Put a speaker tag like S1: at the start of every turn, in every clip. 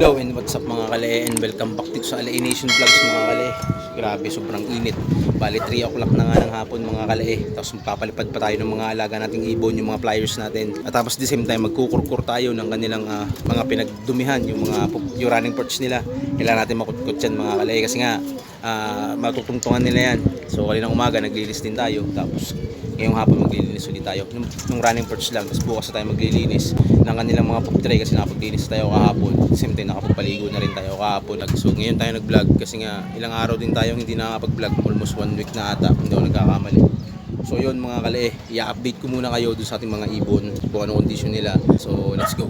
S1: Hello and what's up mga kale and welcome back dito sa Alae Nation Vlogs mga kale. Grabe sobrang init. Bali 3 o'clock na nga ng hapon mga kale. Tapos magpapalipad pa tayo ng mga alaga nating ibon Yung mga flyers natin. At tapos the same time magkukurkur tayo ng kanilang ah, mga pinagdumihan Yung mga yung running perch nila. Kailangan natin makutkot yan mga kale Kasi nga ah, matutungtungan nila yan. So kalinang umaga naglilis din tayo. Tapos ngayong hapon maglilinis ulit tayo. Nung, running perch lang tapos bukas na tayo maglilinis ng kanilang mga pug tray kasi nakapaglinis tayo kahapon. Same time nakapagpaligo na rin tayo kahapon so ngayon tayo nag vlog kasi nga ilang araw din tayong hindi nakakapag vlog almost one week na ata hindi ako nagkakamali So yun mga kale, i-update ko muna kayo dun sa ating mga ibon kung anong condition nila. So let's go.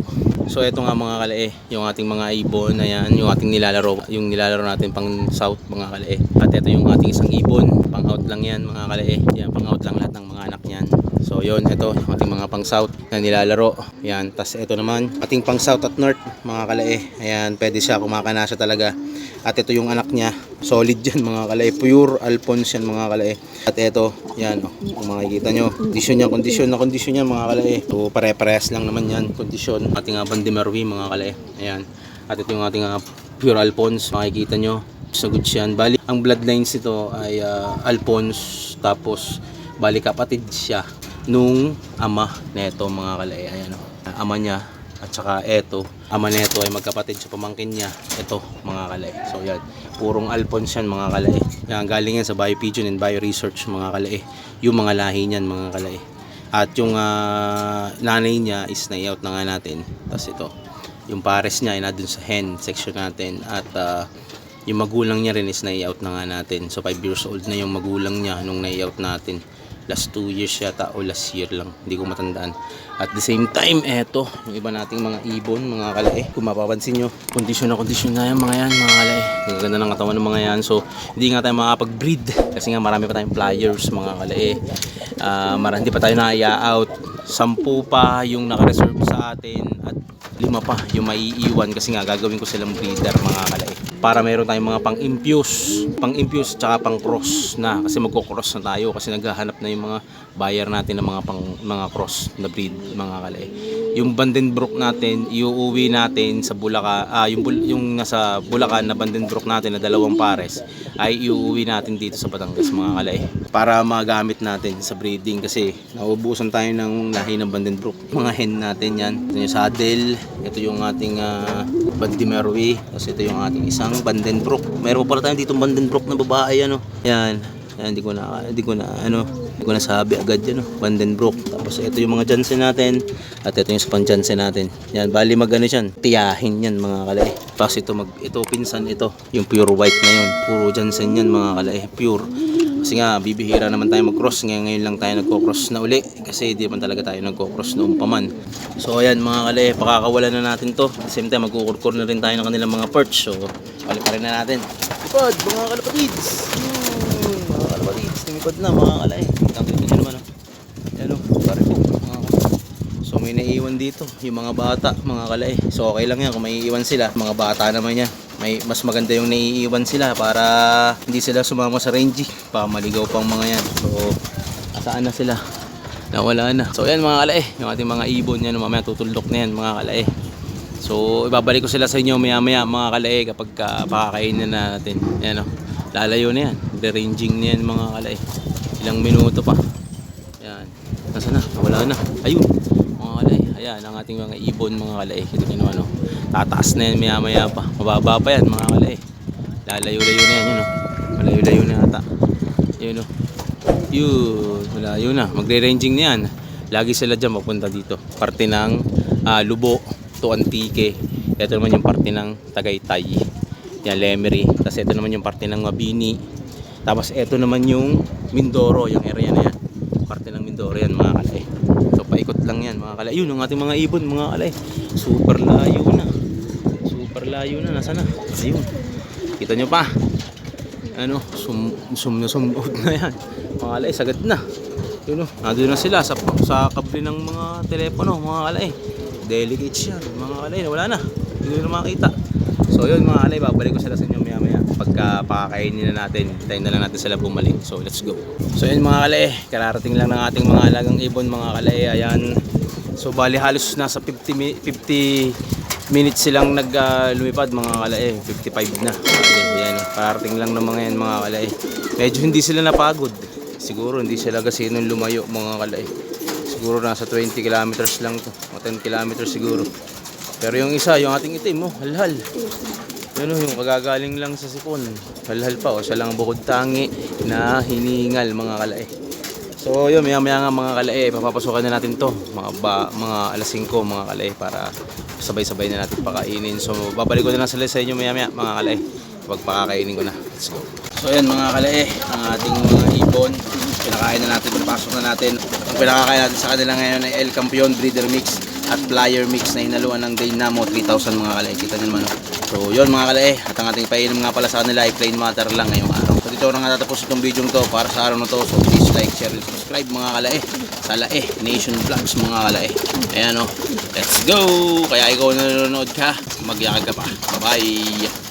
S1: So eto nga mga kale, yung ating mga ibon, ayan, yung ating nilalaro, yung nilalaro natin pang south mga kale. At ito yung ating isang ibon, pang out lang yan mga kale. Yan, pang out lang lahat ng mga anak niyan. So yun, ito yung ating mga pang south na nilalaro. Yan, tas ito naman, ating pang south at north mga kale. Ayan, pwede siya, kumakana siya talaga. At ito yung anak niya, solid yan mga kalae, pure Alphonse yan mga kalae. At ito, yan, oh, kung makikita nyo, kondisyon niya, kondisyon na kondisyon niya mga kalae. So pare-parehas lang naman yan, kondisyon. Ating uh, Bandimerwi mga kalae, ayan. At ito yung ating ah, pure Alphonse, makikita nyo, sa good yan. Bali, ang bloodlines nito ay ah, Alphonse, tapos bali kapatid siya nung ama neto mga kalae. Ayan, oh. ama niya at saka eto, ama nito ay magkapatid sa pamangkin niya. Ito, mga kalay. So yan, purong Alphonse yan mga kalay. Yan, galing yan sa Biopigeon and Bioresearch mga kalay. Yung mga lahi niyan mga kalay. At yung ah, nanay niya is na-out na nga natin. Tapos ito, yung pares niya ay nandun sa hen section natin. At ah, yung magulang niya rin is na-out na nga natin. So 5 years old na yung magulang niya nung na-out natin last 2 years yata o last year lang hindi ko matandaan. At the same time eto yung iba nating mga ibon mga kalae. Kung mapapansin nyo kondisyon na kondisyon na yan mga yan mga kalae. Gaganda ng katawan ng mga yan. So hindi nga tayo makapag breed kasi nga marami pa tayong flyers mga kalae. Ah, marami pa tayo na-out sampu pa yung nakareserve sa atin. At lima pa yung maiiwan kasi nga gagawin ko silang breeder mga kalae para meron tayong mga pang-infuse pang-infuse tsaka pang-cross na. Kasi magko-cross na tayo kasi naghahanap na yung mga buyer natin ng mga pang mga cross na breed mga kalae yung Vandenbroek natin iuuwi natin sa Bulacan ah, yung, yung nasa Bulacan na Vandenbroek natin na dalawang pares ay iuuwi natin dito sa Batangas mga kalae para magamit natin sa breeding kasi naubusan tayo ng lahi ng Vandenbroek. Mga hen natin yan. Ito yung saddle ito yung ating uh, Bandimerwi tapos ito yung ating isang Vandenbroek. Meron pa pala tayo dito Vandenbroek na babae ano? Yan. Yan, hindi ko na, hindi ko na, ano, hindi ko na sabi agad yan, no? Vandenbroek. Tapos ito yung mga Jansen natin. At ito yung Span Jansen natin. Yan, bali mag ano yan, tiyahin yan mga kalay. Tapos ito, mag, ito pinsan ito, yung pure white na yun. Puro Jansen yan mga kalay, pure. Kasi nga, bibihira naman tayo mag-cross. Ngayon, ngayon lang tayo nagko-cross na uli. Kasi di man talaga tayo nagko-cross noong paman. So, ayan mga kalay, pakakawalan na natin to. At same time, magkukurkur na rin tayo ng kanilang mga perch. So, paliparin na natin. Lipad, mga kalapatids! Tumipad na mga kalay. Tanggalin nyo naman, oh. Ayan, oh, po, mga kalay. So, may naiiwan dito, yung mga bata, mga kalay. So, okay lang yan kung may iiwan sila. Mga bata naman yan. May, mas maganda yung naiiwan sila para hindi sila sumama sa range. Para maligaw pang mga yan. So, asaan na sila? Nawala na. So, yan mga kalay. Yung ating mga ibon yan, mamaya tutuldok na yan mga kalay. So, ibabalik ko sila sa inyo maya maya mga kalae kapag uh, pakakainin na natin. Ayan o. Lalayo na yan. The-ranging na yan mga kalae. Ilang minuto pa. Ayan. Nasaan na? Wala na. Ayun. Mga kalae. Ayan ang ating mga ibon mga kalae. Kita nyo naman o. Tataas na yan maya maya pa. Mababa pa yan mga kalae. Lalayo-layo na yan. Yun o. Malayo-layo na ata. Yun o. Yun. Malayo na. Magre-ranging na yan. Lagi sila dyan mapunta dito. Parte ng ah, Lubo to Antique. Ito naman yung parte ng Tagaytay. Yan, Lemery. Tapos ito naman yung parte ng Mabini. Tapos ito naman yung Mindoro, yung area na yan. Parte ng Mindoro yan mga kalay. So paikot lang yan mga kalay. Yun ang ating mga ibon mga kalay. Super layo na. Super layo na. Nasa na? Ayun. Kita nyo pa. Ano, sum, sum na sum out na yan. Mga kalay, sagad na. Yun o, nandun na sila sa, sa kable ng mga telepono, mga kalay. Delegates yan, mga kalay, wala na. Hindi na makita. So yun mga kalay, babalik ko sila sa inyo maya maya. Pagka pakakainin na natin, tayo na lang natin sila bumalik. So let's go. So yun mga kalay, kararating lang ng ating mga alagang ibon mga kalay. Ayan. So bali halos nasa 50, mi- 50 minutes silang nag lumipad mga kalae. 55 na. Kalae, yan, oh. Pararating lang ng mga yan mga kalae. Medyo hindi sila napagod. Siguro hindi sila kasi nung lumayo mga kalae. Siguro nasa 20 kilometers lang to. O 10 kilometers siguro. Pero yung isa, yung ating itim, oh, halhal. Yun oh, yung kagagaling lang sa sipon. Halhal pa, o siya lang ang bukod tangi na hiningal mga kalae. So yun, maya maya nga mga kalae, papapasukan na natin to. Mga, ba, mga alas 5 mga kalae para sabay-sabay na natin pakainin. So babalik ko na lang sila sa inyo maya maya mga kalae. Pag pakakainin ko na. Let's go. So yan mga kalae, ang ating mga ibon. Pinakain na natin, pinapasok na natin. Ang pinakakain natin sa kanila ngayon ay El Campeon Breeder Mix at Flyer Mix na inaluan ng Dynamo 3000 mga kalae. Kita naman. So yun mga kalae, at ang ating painom nga pala sa kanila ay plain matter lang ngayong araw. So dito na nga tatapos itong video to para sa araw na to. So please like, share, and subscribe mga kalae sa Lae Nation Vlogs mga kalae. Ayan o, let's go! Kaya ikaw na nanonood ka, magyakag ka pa. Bye-bye!